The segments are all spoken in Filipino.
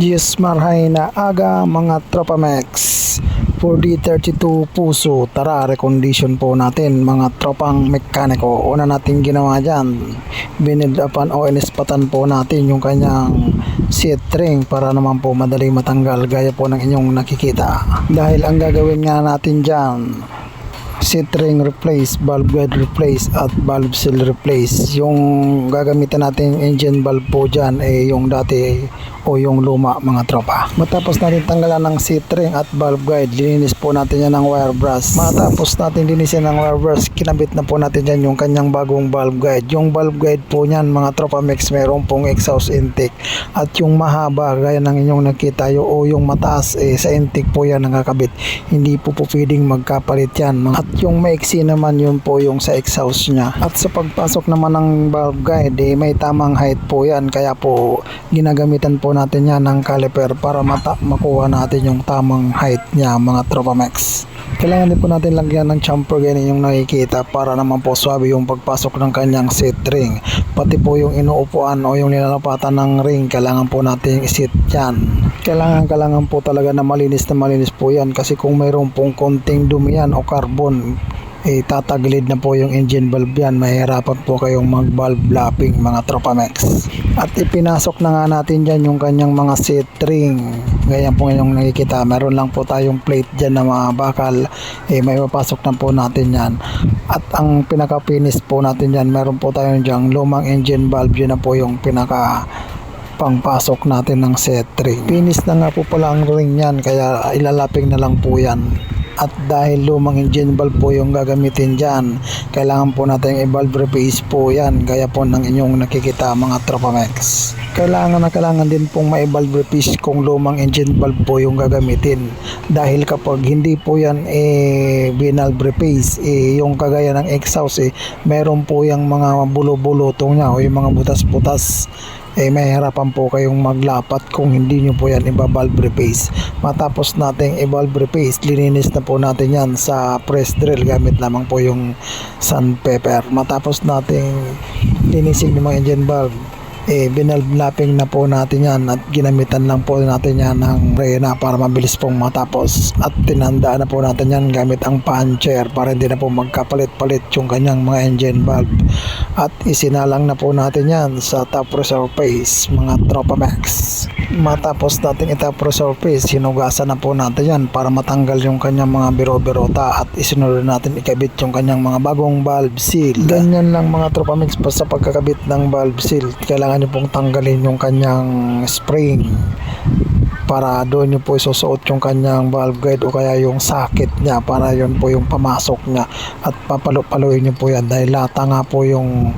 Diyos marhay na aga mga Tropamex 4D32 Puso Tara recondition po natin mga tropang mekaniko. Una natin ginawa dyan Binidapan o inispatan po natin yung kanyang seat ring para naman po madali matanggal gaya po ng inyong nakikita. Dahil ang gagawin nga natin dyan seat ring replace, valve guide replace at valve seal replace. Yung gagamitin natin engine valve po dyan eh yung dati o yung luma mga tropa. Matapos natin tanggalan ng seat ring at valve guide, lininis po natin yan ng wire brush. Matapos natin linisin ng wire brush, kinabit na po natin dyan yung kanyang bagong valve guide. Yung valve guide po niyan mga tropa mix meron pong exhaust intake at yung mahaba gaya ng inyong nakita yung, o yung mataas eh, sa intake po yan nakakabit. Hindi po po pwedeng magkapalit yan. At yung maiksi naman yun po yung sa exhaust niya. At sa pagpasok naman ng valve guide eh, may tamang height po yan kaya po ginagamitan po natin yan ng caliper para mata makuha natin yung tamang height niya mga tropa max. Kailangan din po natin lagyan ng chamfer ganyan yung nakikita para naman po swabe yung pagpasok ng kanyang seat ring. Pati po yung inuupuan o yung nilalapatan ng ring, kailangan po natin i-seat yan. Kailangan kailangan po talaga na malinis na malinis po yan kasi kung mayroon pong konting dumi yan o carbon, tatagilid na po yung engine valve yan. Mahirapan po kayong mag valve lapping mga tropamex at ipinasok na nga natin dyan yung kanyang mga seat ring ganyan po ngayong nakikita. Meron lang po tayong plate dyan na mga bakal. Eh may mapasok na po natin yan. At ang pinaka-finish po natin dyan meron po tayong dyan lumang engine valve. Yun na po yung pinaka pangpasok natin ng set ring. Finish na nga po pala ang ring yan kaya ilalaping na lang po yan. At dahil lumang engine valve po yung gagamitin dyan, kailangan po natin i-valve replace po yan gaya po ng inyong nakikita mga Tropamex. Kailangan na kailangan din pong ma-valve replace kung lumang engine valve po yung gagamitin. Dahil kapag hindi po yan eh binalve replace, eh, yung kagaya ng exhaust eh, meron po yung mga bulo-bulutong niya o yung mga butas-butas eh mahirapan po kayong maglapat kung hindi nyo po yan i-valve replace. Matapos nating i-valve replace, lininis na po natin yan sa press drill gamit lamang po yung sandpaper. Matapos nating linisin yung mga engine valve, eh binalvlapping na po natin yan at ginamitan lang po natin yan ng rena para mabilis pong matapos. At tinandaan na po natin yan gamit ang puncher para hindi na po magkapalit-palit yung kanyang mga engine valve at isinalang na po natin yan sa top resurface mga tropa max. Matapos natin itop resurface hinugasan na po natin yan para matanggal yung kanyang mga biro-birota at isinunod natin ikabit yung kanyang mga bagong valve seal. Ganyan lang mga tropa max pa sa pagkakabit ng valve seal kailangan nyo pong tanggalin yung kanyang spring para doon nyo po isusuot yung kanyang valve guide o kaya yung socket niya para yun po yung pamasok niya at papalo-paloyin nyo po yan dahil lata nga po yung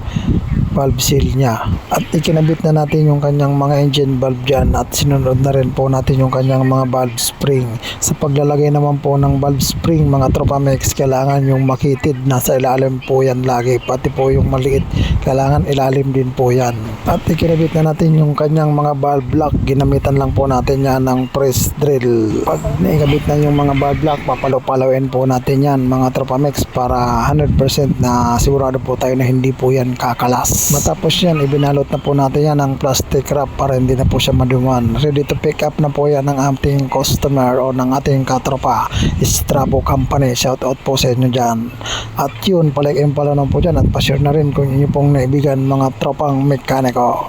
valve seal niya. At ikinabit na natin yung kanyang mga engine valve dyan at sinunod na rin po natin yung kanyang mga valve spring. Sa paglalagay naman po ng valve spring mga tropamex kailangan yung makitid. Nasa ilalim po yan lagi pati po yung maliit. Kailangan ilalim din po yan. At ikinabit na natin yung kanyang mga valve block ginamitan lang po natin yan ng press drill. Pag naikabit na yung mga valve block papalo-palawin po natin yan mga tropamex para 100% na sigurado po tayo na hindi po yan kakalas matapos yan ibinalot na po natin yan ng plastic wrap para hindi na po siya maduman. Ready to pick up na po yan ng ating customer o ng ating katropa Strabo Company. Shout out po sa inyo dyan. At yun palike pala po dyan at pa-share na rin kung inyo pong naibigan mga tropang mekaniko.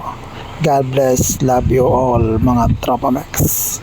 God bless, love you all mga tropa max